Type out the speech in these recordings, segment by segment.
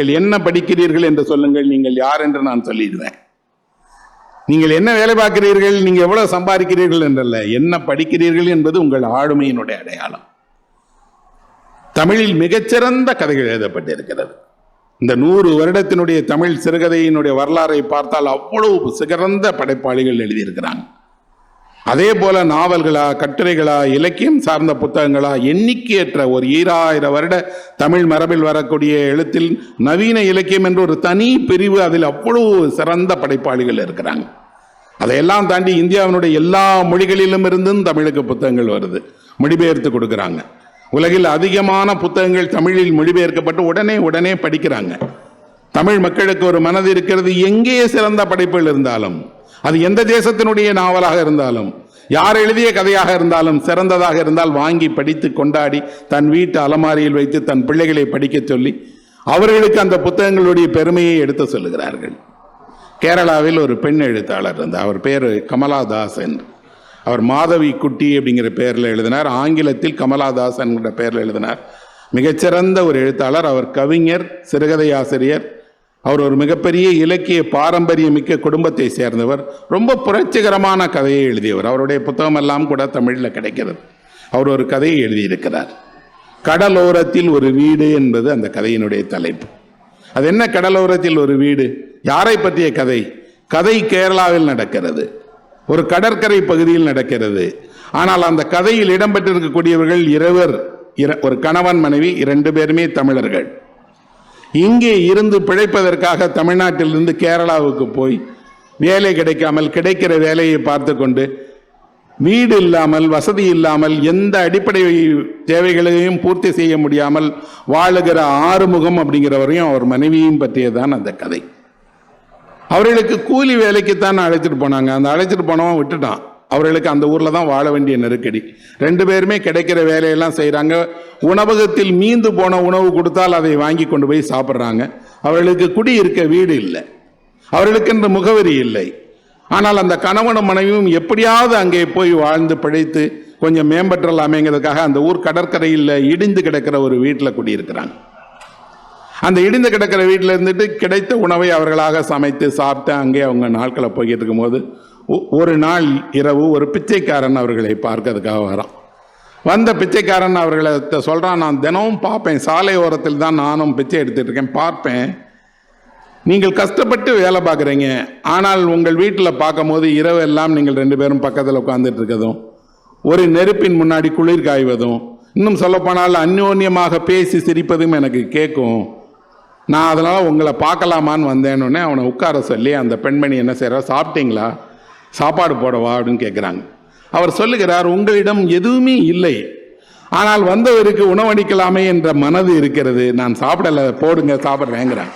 நீங்கள் என்ன படிக்கிறீர்கள் என்று சொல்லுங்கள் நீங்கள் யார் என்று நான் சொல்லிடுவேன். நீங்கள் என்ன வேலை பார்க்கிறீர்கள் நீங்கள் எவ்வளவு சம்பாதிக்கிறீர்கள் என்றல்ல என்ன படிக்கிறீர்கள் என்பது உங்கள் ஆளுமையினுடைய அடையாளம். தமிழில் மிகச்சிறந்த கதைகள் எழுதப்பட்டிருக்கிறது. இந்த நூறு வருடத்தினுடைய தமிழ் சிறுகதையினுடைய வரலாறை பார்த்தால் அவ்வளவு சிறந்த படைப்பாளிகள் எழுதியிருக்கிறாங்க. அதே போல நாவல்களா கட்டுரைகளா இலக்கியம் சார்ந்த புத்தகங்களா எண்ணிக்கையற்ற ஒரு ஈராயிரம் வருட தமிழ் மரபில் வரக்கூடிய எழுத்தில் நவீன இலக்கியம் என்ற ஒரு தனி பிரிவு அதில் அவ்வளவு சிறந்த படைப்பாளிகள் இருக்கிறாங்க. அதையெல்லாம் தாண்டி இந்தியாவினுடைய எல்லா மொழிகளிலும் இருந்தும் தமிழுக்கு புத்தகங்கள் வருது மொழிபெயர்த்து கொடுக்குறாங்க. உலகில் அதிகமான புத்தகங்கள் தமிழில் மொழிபெயர்க்கப்பட்டு உடனே உடனே படிக்கிறாங்க. தமிழ் மக்களுக்கு ஒரு மனது இருக்கிறது எங்கே சிறந்த படைப்புகள் இருந்தாலும் அது எந்த தேசத்தினுடைய நாவலாக இருந்தாலும் யார் எழுதிய கதையாக இருந்தாலும் சிறந்ததாக இருந்தால் வாங்கி படித்து கொண்டாடி தன் வீட்டு அலமாரியில் வைத்து தன் பிள்ளைகளை படிக்கச் சொல்லி அவர்களுக்கு அந்த புத்தகங்களுடைய பெருமையை எடுத்து சொல்லுகிறார்கள். கேரளாவில் ஒரு பெண் எழுத்தாளர் இருந்தார். அவர் பேர் கமலாதாஸ் என்று. அவர் மாதவி குட்டி அப்படிங்கிற பெயரில் எழுதினார். ஆங்கிலத்தில் கமலாதாஸ் என்கிற பெயரில் எழுதினார். மிகச்சிறந்த ஒரு எழுத்தாளர். அவர் கவிஞர் சிறுகதை ஆசிரியர் அவர் ஒரு மிகப்பெரிய இலக்கிய பாரம்பரியமிக்க குடும்பத்தை சேர்ந்தவர். ரொம்ப புரட்சிகரமான கதையை எழுதியவர். அவருடைய புத்தகம் எல்லாம் கூட தமிழில் கிடைக்கிறது. அவர் ஒரு கதையை எழுதியிருக்கிறார். கடலோரத்தில் ஒரு வீடு என்பது அந்த கதையினுடைய தலைப்பு. அது என்ன கடலோரத்தில் ஒரு வீடு? யாரை பற்றிய கதை? கதை கேரளாவில் நடக்கிறது. ஒரு கடற்கரை பகுதியில் நடக்கிறது. ஆனால் அந்த கதையில் இடம்பெற்றிருக்கக்கூடியவர்கள் இருவர். ஒரு கணவன் மனைவி இரண்டு பேருமே தமிழர்கள். இங்கே இருந்து பிழைப்பதற்காக தமிழ்நாட்டிலிருந்து கேரளாவுக்கு போய் வேலை கிடைக்காமல் கிடைக்கிற வேலையை பார்த்து கொண்டு வீடு இல்லாமல் வசதி இல்லாமல் எந்த அடிப்படை தேவைகளையும் பூர்த்தி செய்ய முடியாமல் வாழுகிற ஆறுமுகம் அப்படிங்கிறவரையும் அவர் மனைவியும் பற்றியதான் அந்த கதை. அவர்களுக்கு கூலி வேலைக்குத்தான் அழைச்சிட்டு போனாங்க. அந்த அழைச்சிட்டு போனவன் விட்டுட்டான். அவர்களுக்கு அந்த ஊரில் தான் வாழ வேண்டிய நெருக்கடி. ரெண்டு பேருமே கிடைக்கிற வேலையெல்லாம் செய்கிறாங்க உணவகத்தில் மீந்து போன உணவு கொடுத்தால் அதை வாங்கி கொண்டு போய் சாப்பிட்றாங்க. அவர்களுக்கு குடி இருக்க வீடு இல்லை. அவர்களுக்கென்று முகவரி இல்லை. ஆனால் அந்த கணவனும் மனைவியும் எப்படியாவது அங்கே போய் வாழ்ந்து பிழைத்து கொஞ்சம் மேம்பற்றலாமேங்கிறதுக்காக அந்த ஊர் கடற்கரையில் இடிந்து கிடக்கிற ஒரு வீட்டில் குடியிருக்கிறாங்க. அந்த இடிந்து கிடக்கிற வீட்டில் இருந்துட்டு கிடைத்த உணவை அவர்களாக சமைத்து சாப்பிட்டு அங்கே அவங்க நாட்களை போய்கிட்டு இருக்கும்போது ஒரு நாள் இரவு ஒரு பிச்சைக்காரன் அவர்களை பார்க்கறதுக்காக வரான். வந்த பிச்சைக்காரன் அவர்களை சொல்கிறான் நான் தினமும் பார்ப்பேன். சாலை ஓரத்தில் தான் நானும் பிச்சை எடுத்துட்டு இருக்கேன். பார்ப்பேன். நீங்கள் கஷ்டப்பட்டு வேலை பார்க்குறீங்க. ஆனால் உங்கள் வீட்டில் பார்க்கும்போது இரவு எல்லாம் நீங்கள் ரெண்டு பேரும் பக்கத்தில் உட்காந்துட்டு இருக்கதும் ஒரு நெருப்பின் முன்னாடி குளிர் காய்வதும் இன்னும் சொல்லப்போனால் அந்யோன்யமாக பேசி சிரிப்பதும் எனக்கு கேட்கும். நான் அதனால் உங்களை பார்க்கலாமான்னு வந்தேன்னொடனே அவனை உட்கார சொல்லி அந்த பெண்மணி என்ன செய்கிறா சாப்பிட்டீங்களா? சாப்பாடு போடவா அப்படின்னு கேட்குறாங்க அவர் சொல்லுகிறார் உங்களிடம் எதுவுமே இல்லை. ஆனால் வந்தவருக்கு உணவளிக்கலாமே என்ற மனது இருக்கிறது. நான் சாப்பிடலை போடுங்க சாப்பிட்றேங்கிறாங்க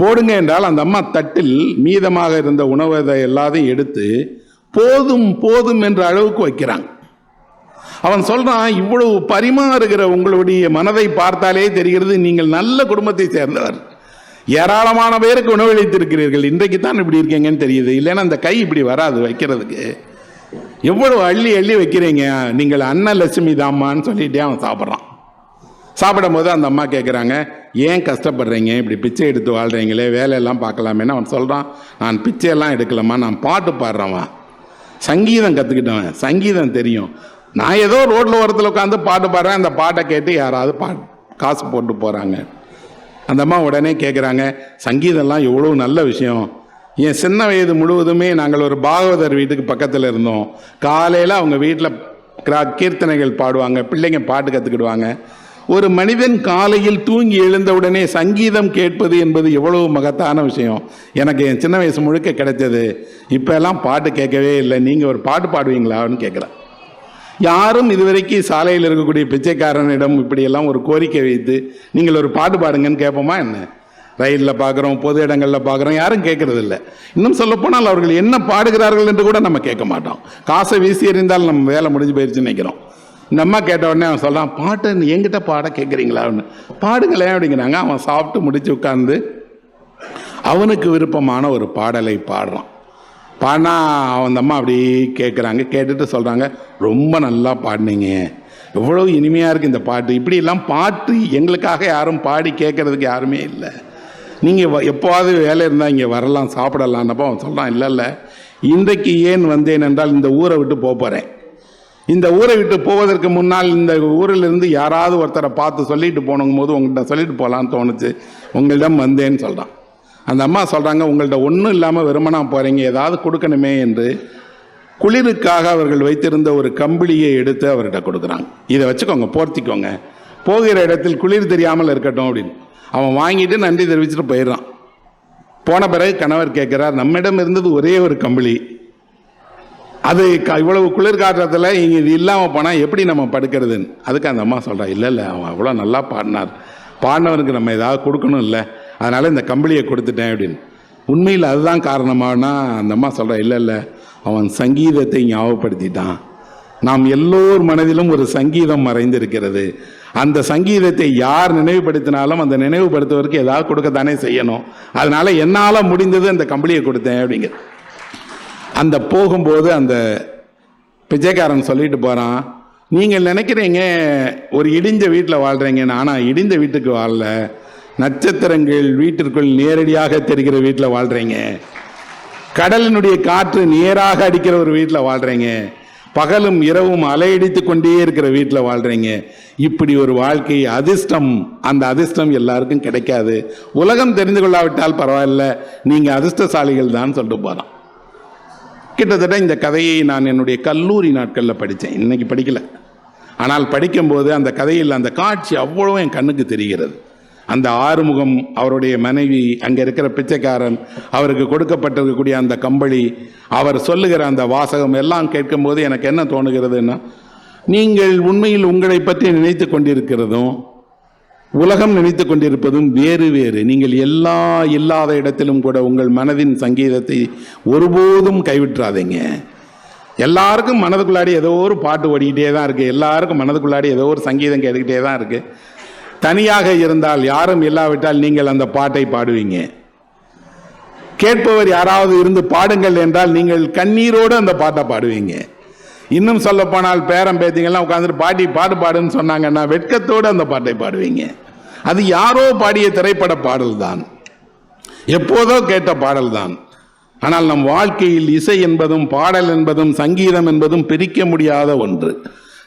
போடுங்க என்றால் அந்த அம்மா தட்டில் மீதமாக இருந்த உணவை எல்லாத்தையும் எடுத்து போதும் போதும் என்ற அளவுக்கு வைக்கிறாங்க. அவன் சொல்றான் இவ்வளவு பரிமாறுகிற உங்களுடைய மனதை பார்த்தாலே தெரிகிறது நீங்கள் நல்ல குடும்பத்தை சேர்ந்தவர். ஏராளமான பேருக்கு உணவளித்திருக்கிறீர்கள் இன்றைக்கு தான் இப்படி இருக்கீங்கன்னு தெரியுது. இல்லைன்னா அந்த கை இப்படி வராது வைக்கிறதுக்கு. எவ்வளவு அள்ளி அள்ளி வைக்கிறீங்க? நீங்கள் அன்னலட்சுமி தாம்மான்னு சொல்லிட்டே அவன் சாப்பிட்றான். சாப்பிடும் போது அந்த அம்மா கேட்குறாங்க ஏன் கஷ்டப்படுறீங்க? இப்படி பிச்சை எடுத்து வாழ்கிறீங்களே வேலையெல்லாம் பார்க்கலாமேன்னு அவன் சொல்கிறான் நான் பிச்சையெல்லாம் எடுக்கலம்மா. நான் பாட்டு பாடுறவன். சங்கீதம் கற்றுக்கிட்டவன் சங்கீதம் தெரியும். நான் ஏதோ ரோட்டில் ஓரத்தில் உட்காந்து பாட்டு பாடுறேன். அந்த பாட்டை கேட்டு யாராவது பா காசு போட்டு போகிறாங்க அந்த அம்மா உடனே கேட்குறாங்க சங்கீதம்லாம் எவ்வளோ நல்ல விஷயம். என் சின்ன வயது முழுவதுமே நாங்கள் ஒரு பாகவதர் வீட்டுக்கு பக்கத்தில் இருந்தோம். காலையில் அவங்க வீட்டில் கீர்த்தனைகள் பாடுவாங்க பிள்ளைங்க பாட்டு கற்றுக்கிடுவாங்க ஒரு மனிதன் காலையில் தூங்கி எழுந்தவுடனே சங்கீதம் கேட்பது என்பது எவ்வளவு மகத்தான விஷயம். எனக்கு என் சின்ன வயசு முழுக்க கிடைச்சது இப்போ எல்லாம் பாட்டு கேட்கவே இல்லை. நீங்கள் ஒரு பாட்டு பாடுவீங்களான்னு கேட்குறேன் யாரும் இதுவரைக்கும் சாலையில் இருக்கக்கூடிய பிச்சைக்காரனிடம் இப்படியெல்லாம் ஒரு கோரிக்கை வைத்து நீங்கள் ஒரு பாட்டு பாடுங்கன்னு கேட்போமா என்ன? ரயிலில் பார்க்குறோம் பொது இடங்களில் பார்க்குறோம் யாரும் கேட்கறது இல்லை இன்னும் சொல்லப்போனால் அவர்கள் என்ன பாடுகிறார்கள் என்று கூட நம்ம கேட்க மாட்டோம். காசை வீசி எறிந்தால் நம்ம வேலை முடிஞ்சு போயிடுச்சுன்னு நினைக்கிறோம். இந்த அம்மா கேட்ட உடனே அவன் சொல்கிறான் பாட்டு எங்கிட்ட பாட கேட்குறீங்களா? அப்படின்னு. பாடுங்களேன் அப்படிங்கிறாங்க. அவன் சாப்பிட்டு முடிச்சு உட்காந்து அவனுக்கு விருப்பமான ஒரு பாடலை பாடுறான். பாடினா அந்த அம்மா அப்படி கேட்குறாங்க கேட்டுட்டு சொல்கிறாங்க ரொம்ப நல்லா பாடினீங்க. எவ்வளோ இனிமையாக இருக்குது இந்த பாட்டு. இப்படியெல்லாம் பாட்டு எங்களுக்காக யாரும் பாடி கேட்குறதுக்கு யாருமே இல்லை. நீங்கள் எப்போவாவது வேலை இருந்தால் இங்கே வரலாம் சாப்பிடலான்னப்போ அவன் சொல்கிறான் இல்லை இல்லை. இன்றைக்கு ஏன் வந்தேன் என்றால் இந்த ஊரை விட்டு போக போகிறேன் இந்த ஊரை விட்டு போவதற்கு முன்னால் இந்த ஊரிலிருந்து யாராவது ஒருத்தரை பார்த்து சொல்லிட்டு போனோங்கும் போது உங்கள்கிட்ட சொல்லிட்டு போகலான்னு தோணுச்சு. உங்களிடம் வந்தேன்னு சொல்கிறான் அந்த அம்மா சொல்கிறாங்க உங்கள்கிட்ட ஒன்றும் இல்லாமல் வெறுமனா போகிறீங்க ஏதாவது கொடுக்கணுமே என்று குளிருக்காக அவர்கள் வைத்திருந்த ஒரு கம்பிளியை எடுத்து அவர்கிட்ட கொடுக்குறாங்க. இதை வச்சுக்கோங்க போர்த்திக்கோங்க. போகிற இடத்தில் குளிர் தெரியாமல் இருக்கட்டும் அப்படின்னு. அவன் வாங்கிட்டு நன்றி தெரிவிச்சுட்டு போயிடுறான். போன பிறகு கணவர் கேட்குறார் நம்மிடம் இருந்தது ஒரே ஒரு கம்பளி. அது க- இவ்வளவு குளிர்காற்றத்தில் இங்கே இது இல்லாமல் போனால் எப்படி நம்ம படுக்கிறதுன்னு? அதுக்கு அந்த அம்மா சொல்கிறா இல்லை இல்லை அவன் அவ்வளோ நல்லா பாடினார். பாடினவனுக்கு நம்ம ஏதாவது கொடுக்கணும் இல்லை. அதனால் இந்த கம்பளியை கொடுத்துட்டேன் அப்படின்னு. உண்மையில் அதுதான் காரணமானா அந்த அம்மா சொல்கிறேன் இல்லை இல்லை அவன் சங்கீதத்தை ஞாபகப்படுத்திட்டான். நாம் எல்லோர் மனதிலும் ஒரு சங்கீதம் மறைந்திருக்கிறது. அந்த சங்கீதத்தை யார் நினைவுபடுத்தினாலும் அந்த நினைவுபடுத்துவதற்கு ஏதாவது கொடுக்கத்தானே செய்யணும். அதனால் என்னால் முடிந்தது அந்த கம்பளியை கொடுத்தேன் அப்படிங்கிற அந்த போகும்போது அந்த பிச்சைக்காரன் சொல்லிட்டு போகிறான் நீங்கள் நினைக்கிறீங்க ஒரு இடிஞ்ச வீட்டில் வாழ்கிறீங்கன்னு ஆனால் இடிந்த வீட்டுக்கு வாழல. நட்சத்திரங்கள் வீட்டிற்குள் நேரடியாக தெரிகிற வீட்டில் வாழ்கிறீங்க கடலினுடைய காற்று நேராக அடிக்கிற ஒரு வீட்டில் வாழ்கிறீங்க பகலும் இரவும் அலையடித்து கொண்டே இருக்கிற வீட்டில் வாழ்கிறீங்க இப்படி ஒரு வாழ்க்கை அதிர்ஷ்டம் அந்த அதிர்ஷ்டம் எல்லாருக்கும் கிடைக்காது. உலகம் தெரிந்து கொள்ளாவிட்டால் பரவாயில்ல நீங்கள் அதிர்ஷ்டசாலிகள் தான் சொல்லிட்டு போகிறான் கிட்டத்தட்ட இந்த கதையை நான் என்னுடைய கல்லூரி நாட்களில் படித்தேன் இன்னைக்கு படிக்கல. ஆனால் படிக்கும்போது அந்த கதையில் அந்த காட்சி அவ்வளோ என் கண்ணுக்கு தெரிகிறது. அந்த ஆறுமுகம் அவருடைய மனைவி அங்கே இருக்கிற பிச்சைக்காரன் அவருக்கு கொடுக்கப்பட்டிருக்கக்கூடிய அந்த கம்பளி அவர் சொல்லுகிற அந்த வாசகம் எல்லாம் கேட்கும்போது எனக்கு என்ன தோணுகிறதுன்னா நீங்கள் உண்மையில் உங்களை பற்றி நினைத்து கொண்டிருக்கிறதும் உலகம் நினைத்து கொண்டிருப்பதும் வேறு வேறு. நீங்கள் எல்லா இல்லாத இடத்திலும் கூட உங்கள் மனதின் சங்கீதத்தை ஒருபோதும் கைவிட்டுறாதீங்க. எல்லாருக்கும் மனதுக்குள்ளாடி ஏதோ ஒரு பாட்டு ஓடிக்கிட்டே தான் இருக்குது எல்லாருக்கும் மனதுக்குள்ளாடி ஏதோ ஒரு சங்கீதம் கேட்டுக்கிட்டே தான் இருக்குது தனியாக இருந்தால் யாரும் இல்லாவிட்டால் நீங்கள் அந்த பாட்டை பாடுவீங்க. கேட்பவர் யாராவது இருந்து பாடுங்கள் என்றால் நீங்கள் கண்ணீரோடு அந்த பாட்டை பாடுவீங்க. இன்னும் சொல்ல போனால் பேரம் பேத்திங்கெல்லாம் உட்காந்துட்டு பாட்டி பாடு பாடுன்னு சொன்னாங்கன்னா வெட்கத்தோடு அந்த பாட்டை பாடுவீங்க. அது யாரோ பாடிய திரைப்பட பாடல் தான் எப்போதோ கேட்ட பாடல் தான் ஆனால் நம் வாழ்க்கையில் இசை என்பதும் பாடல் என்பதும் சங்கீதம் என்பதும் பிரிக்க முடியாத ஒன்று.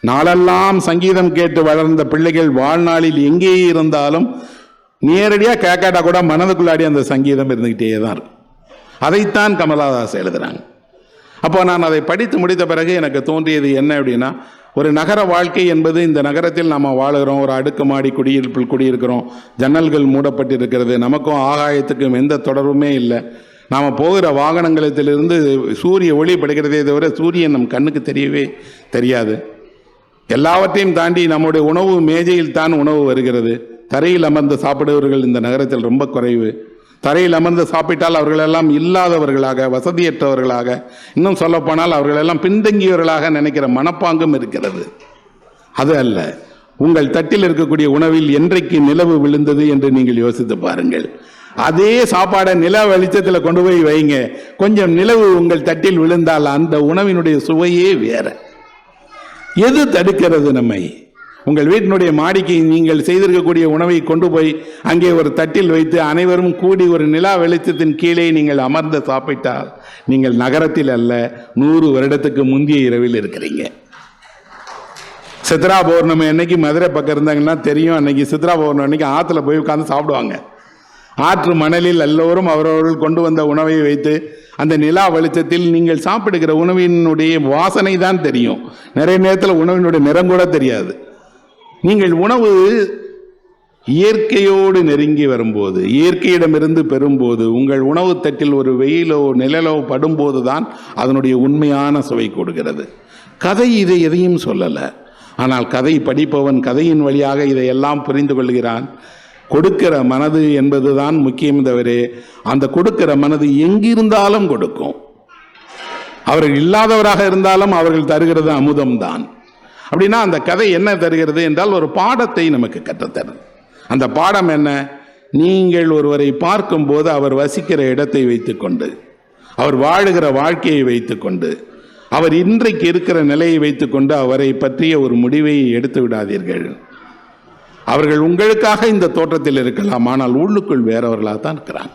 நாளெல்லாம் சங்கீதம் கேட்டு வளர்ந்த பிள்ளைகள் வாழ்நாளில் எங்கே இருந்தாலும் நேரடியாக கேட்காட்டா கூட மனதுக்குள்ளாடி அந்த சங்கீதம் இருந்துக்கிட்டே தான் இருக்கும். அதைத்தான் கமலாதாஸ் எழுதுகிறாங்க அப்போ நான் அதை படித்து முடித்த பிறகு எனக்கு தோன்றியது என்ன அப்படின்னா ஒரு நகர வாழ்க்கை என்பது இந்த நகரத்தில் நாம் வாழுகிறோம் ஒரு அடுக்குமாடி குடியிருப்பில் குடியிருக்கிறோம் ஜன்னல்கள் மூடப்பட்டிருக்கிறது நமக்கும் ஆகாயத்துக்கும் எந்த தொடர்புமே இல்லை. நாம் போகிற வாகனங்களத்திலிருந்து சூரிய ஒளி படுகிறதே தவிர சூரியன் நம் கண்ணுக்கு தெரியவே தெரியாது. எல்லாவற்றையும் தாண்டி நம்முடைய உணவு மேஜையில் தான் உணவு வருகிறது. தரையில் அமர்ந்து சாப்பிடுபவர்கள் இந்த நகரத்தில் ரொம்ப குறைவு. தரையில் அமர்ந்து சாப்பிட்டால் அவர்களெல்லாம் இல்லாதவர்களாக வசதியற்றவர்களாக இன்னும் சொல்லப்போனால் அவர்களெல்லாம் பின்தங்கியவர்களாக நினைக்கிற மனப்பாங்கும் இருக்கிறது. அது அல்ல. உங்கள் தட்டில் இருக்கக்கூடிய உணவில் என்றைக்கு நிலவு விழுந்தது என்று நீங்கள் யோசித்து பாருங்கள். அதே சாப்பாடை நில வெளிச்சத்தில் கொண்டு போய் வைங்க. கொஞ்சம் நிலவு உங்கள் தட்டில் விழுந்தால் அந்த உணவினுடைய சுவையே வேற. எது தடுக்கிறது நம்மை? உங்கள் வீட்டினுடைய மாடிக்கு நீங்கள் செய்திருக்கக்கூடிய உணவை கொண்டு போய் அங்கே ஒரு தட்டில் வைத்து அனைவரும் கூடி ஒரு நிலா வெளிச்சத்தின் கீழே நீங்கள் அமர்ந்து சாப்பிட்டால் நீங்கள் நகரத்தில் அல்ல நூறு வருடத்துக்கு முந்தைய இரவில் இருக்கிறீங்க. சித்ரா பௌர்ணமி அன்னைக்கு மதுரை பக்கம் இருந்தாங்கன்னா தெரியும். அன்னைக்கு சித்ரா பௌர்ணமி அன்னைக்கு ஆற்றுல போய் உட்காந்து சாப்பிடுவாங்க. ஆற்று மணலில் எல்லோரும் அவரவர்கள் கொண்டு வந்த உணவை வைத்து அந்த நிலா வெளிச்சத்தில் நீங்கள் சாப்பிடுகிற உணவினுடைய வாசனை தான் தெரியும். நிறைய நேரத்தில் உணவினுடைய நிறம் கூட தெரியாது. நீங்கள் உணவு இயற்கையோடு நெருங்கி வரும்போது இயற்கையிடமிருந்து பெறும்போது உங்கள் உணவு தட்டில் ஒரு வெயிலோ நிழலோ படும்போது தான் அதனுடைய உண்மையான சுவை கொடுக்கிறது கதை இதை எதையும் சொல்லலை. ஆனால் கதை படிப்பவன் கதையின் வழியாக இதையெல்லாம் புரிந்து கொள்கிறான். கொடுக்கிற மனது என்பதுதான் முக்கியம் தவிர அந்த கொடுக்கிற மனது எங்கிருந்தாலும் கொடுக்கும். அவர்கள் இல்லாதவராக இருந்தாலும் அவர்கள் தருகிறது அமுதம்தான். அப்படின்னா அந்த கதை என்ன தருகிறது என்றால் ஒரு பாடத்தை நமக்கு கற்றுத்தருது. அந்த பாடம் என்ன? நீங்கள் ஒருவரை பார்க்கும்போது அவர் வசிக்கிற இடத்தை வைத்துக்கொண்டு அவர் வாழுகிற வாழ்க்கையை வைத்துக்கொண்டு அவர் இன்றைக்கு இருக்கிற நிலையை வைத்துக்கொண்டு அவரை பற்றிய ஒரு முடிவை எடுத்து விடாதீர்கள். அவர்கள் உங்களுக்காக இந்த தோற்றத்தில் இருக்கலாம் ஆனால் உள்ளுக்குள் வேறவர்களாக தான் இருக்கிறாங்க.